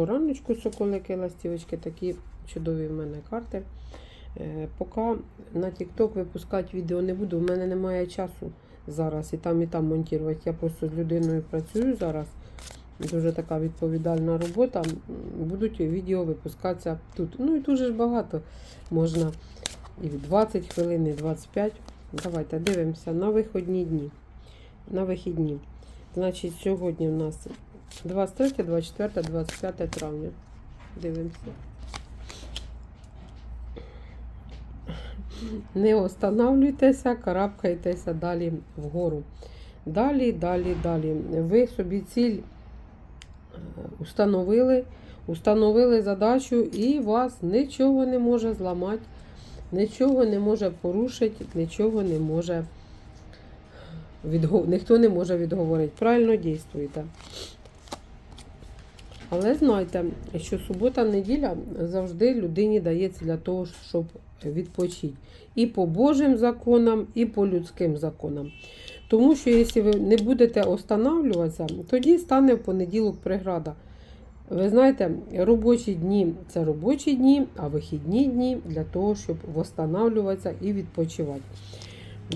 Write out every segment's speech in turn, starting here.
Раночку соколики, ластівочки, такі чудові в мене карти. Е, Поки на TikTok випускати відео не буду, в мене немає часу зараз і там, і там монтувати. Я просто з людиною працюю зараз. Дуже така відповідальна робота. Будуть відео випускатися тут. Ну і дуже ж багато можна. І в 20 хвилин, і 25. Давайте дивимося на виходні дні. На вихідні. Значить, сьогодні у нас 23, 24, 25 травня. Дивимося. Не останавлюйтеся, карабкайтеся далі вгору. Далі, далі, далі. Ви собі ціль е, установили, установили задачу і вас нічого не може зламати, нічого не може порушити, нічого не може відго... ніхто не може відговорити. Правильно дійствуєте. Але знайте, що субота-неділя завжди людині дається для того, щоб відпочити. І по Божим законам, і по людським законам. Тому що, якщо ви не будете останавливатися, тоді стане в понеділок преграда. Ви знаєте, робочі дні це робочі дні, а вихідні дні для того, щоб восстанавливатися і відпочивати.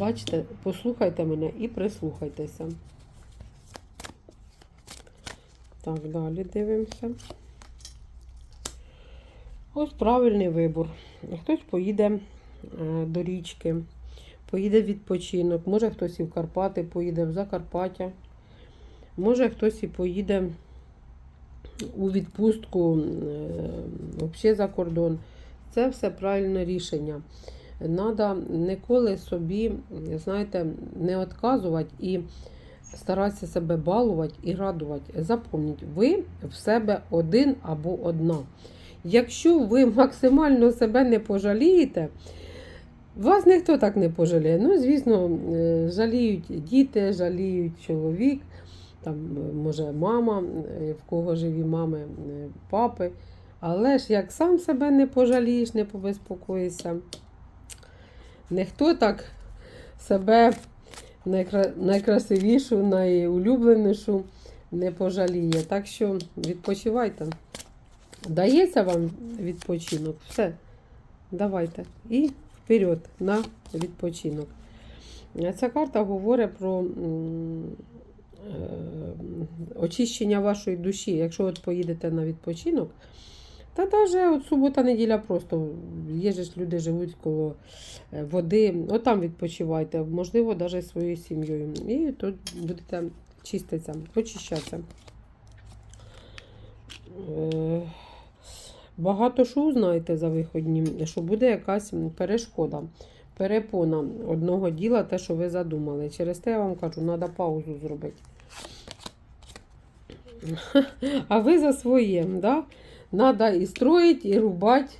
Бачите, послухайте мене і прислухайтеся. Так, далі дивимося. Ось правильний вибор. Хтось поїде е, до річки, поїде в відпочинок, може хтось і в Карпати поїде, в Закарпаття, може хтось і поїде у відпустку взагалі за кордон. Це все правильне рішення. Надо ніколи собі, знаєте, не відказувати і старатися себе балувати і радувати. Запам'ятайте, ви в себе один або одна. Якщо ви максимально себе не пожалієте, вас ніхто так не пожаліє. Ну, звісно, е, жаліють діти, жаліють чоловік, там, е, може, мама, е, в кого живі мами, папи. Але ж як сам себе не пожалієш, не побезпокоїшся, ніхто так себе найкра... найкрасивішу, найулюбленішу не пожаліє. Так що відпочивайте. Дається вам відпочинок, все. Давайте. І вперед на відпочинок. Ця карта говорить про е, очищення вашої душі. Якщо от поїдете на відпочинок, та навіть от субота-неділя просто є ж люди живуть коло е, води, от там відпочивайте, можливо, навіть своєю сім'єю. І тут будете чиститися, очищатися. Е, Багато що знаєте за виходні, що буде якась перешкода, перепона одного діла, те, що ви задумали. Через те я вам кажу, треба паузу зробити. А ви за своє, да? Надо і строїть, і рубати,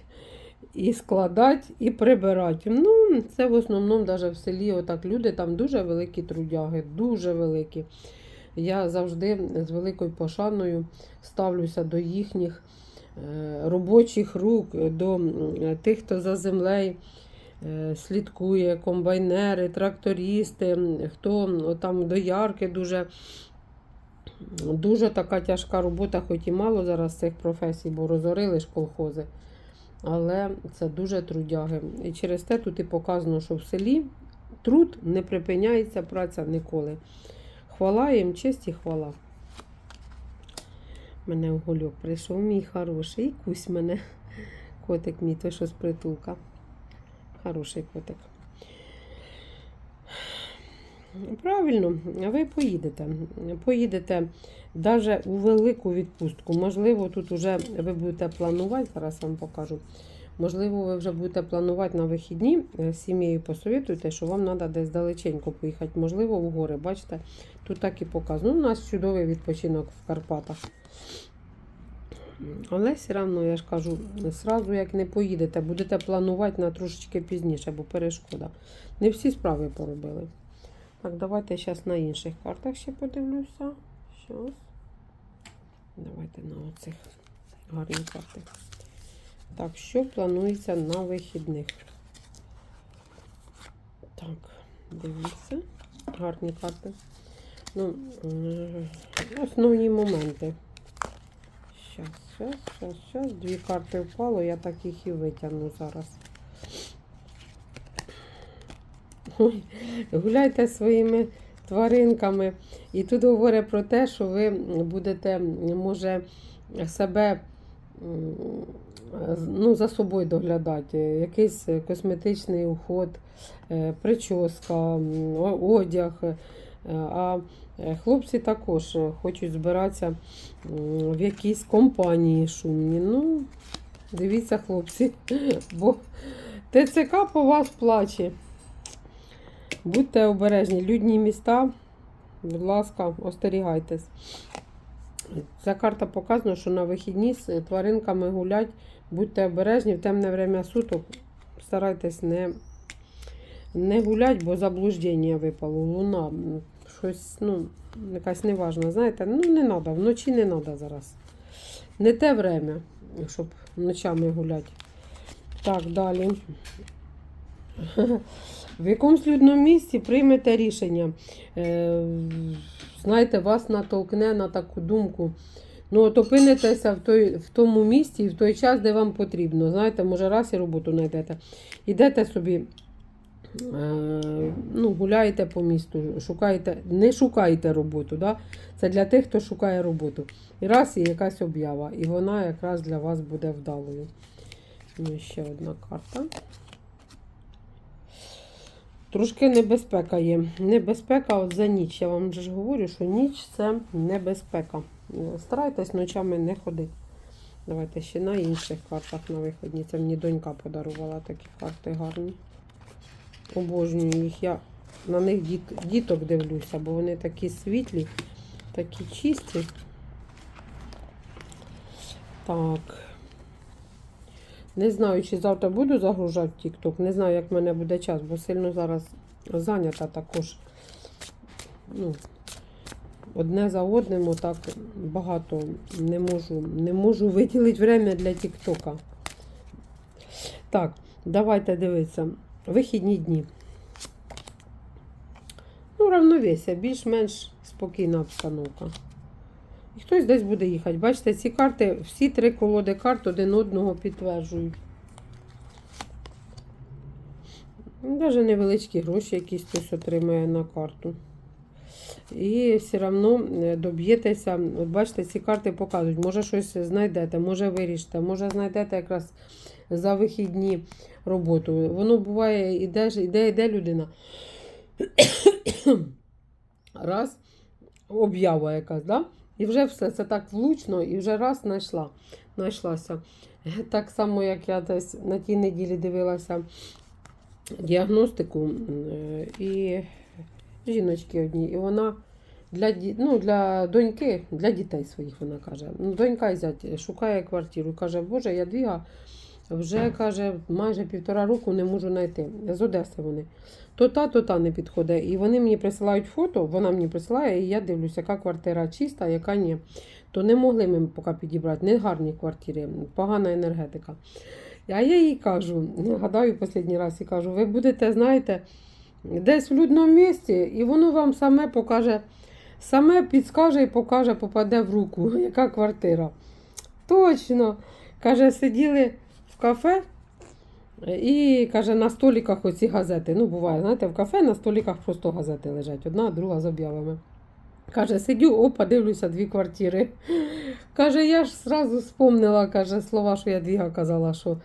і складати, і прибирати. Ну, це в основному навіть в селі отак люди, там дуже великі трудяги, дуже великі. Я завжди з великою пошаною ставлюся до їхніх е, робочих рук, до тих, хто за землею е, слідкує, комбайнери, трактористи, хто там доярки дуже. Дуже така тяжка робота, хоч і мало зараз цих професій, бо розорили ж колхози. Але це дуже трудяги. І через те тут і показано, що в селі труд не припиняється, праця ніколи. Хвала їм, честь і хвала. Мене в гольок прийшов, мій хороший. І кусь мене. Котик мій, той що з притулка. Хороший котик. Правильно, ви поїдете. Поїдете навіть у велику відпустку. Можливо, тут вже ви будете планувати, зараз вам покажу. Можливо, ви вже будете планувати на вихідні е, з сім'єю посовітуйте, що вам треба десь далеченько поїхати. Можливо, в гори. Бачите, тут так і показано. Ну, у нас чудовий відпочинок в Карпатах. Але все одно, я ж кажу, сразу як не поїдете, будете планувати на трошечки пізніше, бо перешкода. Не всі справи поробили. Так, давайте зараз на інших картах ще подивлюся. Щас. Давайте на оцих гарні карти. Так, що планується на вихідних? Так, дивіться. Гарні карти. Ну, основні моменти. Щас. Щас, щас, щас. Дві карти впало, я так їх і витягну зараз. Гуляйте своїми тваринками. І тут говорять про те, що ви будете, може, себе ну, за собою доглядати. Якийсь косметичний уход, е, прическа, одяг. Е, А е, хлопці також хочуть збиратися в якійсь компанії шумні. Ну, дивіться, хлопці, бо ТЦК по вас плаче. Будьте обережні, людні міста, будь ласка, остерігайтесь. Ця карта показує, що на вихідні з тваринками гулять, будьте обережні, в темне время суток старайтесь не, не гулять, бо заблуждення випало. Луна, щось, ну, якась неважна. Знаєте, ну не треба, вночі не треба зараз. Не те время, щоб ночами гуляти. Так, далі. В якомусь людному місці приймете рішення. Е, знаєте, вас натолкне на таку думку. Ну, от опинитеся в, той, в тому місці і в той час, де вам потрібно. Знаєте, може, раз і роботу знайдете. Ідете собі, е, ну, гуляєте по місту, шукаєте, не шукаєте роботу. Да? Це для тих, хто шукає роботу. І раз і якась об'ява. І вона якраз для вас буде вдалою. Ну, ще одна карта. Трошки небезпека є. Небезпека от за ніч. Я вам вже ж говорю, що ніч це небезпека. Е, Старайтесь ночами не ходити. Давайте ще на інших картах на виходні. Це мені донька подарувала такі карти гарні. Обожнюю їх. Я на них діт, діток дивлюся, бо вони такі світлі, такі чисті. Так. Не знаю, чи завтра буду загружати TikTok. Не знаю, як в мене буде час, бо сильно зараз зайнята також. Ну, одне за одним отак багато не можу, не можу виділити время для TikTok. Так, давайте дивитися. Вихідні дні. Ну, равновесія, більш-менш спокійна обстановка. І хтось десь буде їхати. Бачите, ці карти, всі три колоди карт один одного підтверджують. Навіть невеличкі гроші якісь хтось отримає на карту. І все одно е, доб'єтеся. От бачите, ці карти показують. Може щось знайдете, може вирішите, може знайдете якраз за вихідні роботу. Воно буває, іде, іде, іде людина. Раз, об'ява якась, да? І вже все це так влучно, і вже раз знайшла, знайшлася. Так само, як я десь на тій неділі дивилася діагностику е, і жіночки одні, і вона для, ну, для доньки, для дітей своїх вона каже. Ну, донька зять шукає квартиру. Каже, Боже, я двіга вже каже, майже півтора року не можу знайти. З Одеси вони. То та, то та не підходить. І вони мені присилають фото, вона мені присилає, і я дивлюся, яка квартира чиста, яка ні. То не могли ми поки підібрати. Не гарні квартири, погана енергетика. А я їй кажу, гадаю останній раз і кажу, ви будете, знаєте, десь в людному місці, і воно вам саме покаже, саме підскаже і покаже, попаде в руку, яка квартира. Точно. Каже, сиділи кафе. І каже, на століках оці газети. Ну, буває, знаєте, в кафе на століках просто газети лежать, одна, друга з об'явами. Каже, сидю, опа, дивлюся дві квартири. Каже, я ж зразу вспомнила, каже, слова, що я двіга казала, що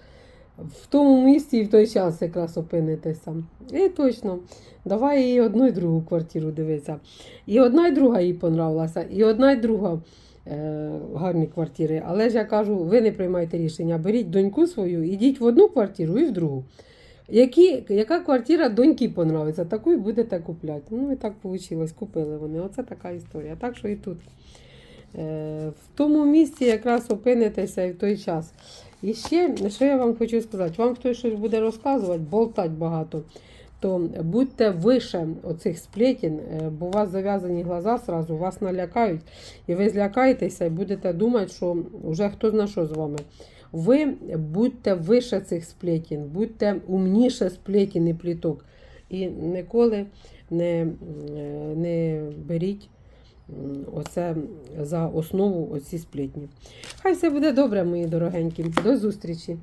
в тому місці і в той час якраз опинитися. І точно, давай їй одну і другу квартиру дивитися. І одна і друга їй понравилася, і одна і друга гарні квартири. Але ж я кажу, ви не приймайте рішення. Беріть доньку свою, ідіть в одну квартиру і в другу. Які, яка квартира доньки понравиться, таку і будете купляти. Ну і так вийшло, купили вони. Оце така історія. Так що і тут. Е, в тому місці якраз опинитеся і в той час. І ще, що я вам хочу сказати, вам хтось щось буде розказувати, болтать багато, то будьте вище оцих сплетін, е, бо у вас зав'язані глаза сразу, вас налякають, і ви злякаєтеся і будете думати, що вже хто зна що з вами. Ви будьте вище цих сплетін, будьте умніше сплетін і пліток. І ніколи не, е, не беріть оце за основу оці сплетні. Хай все буде добре, мої дорогенькі. До зустрічі!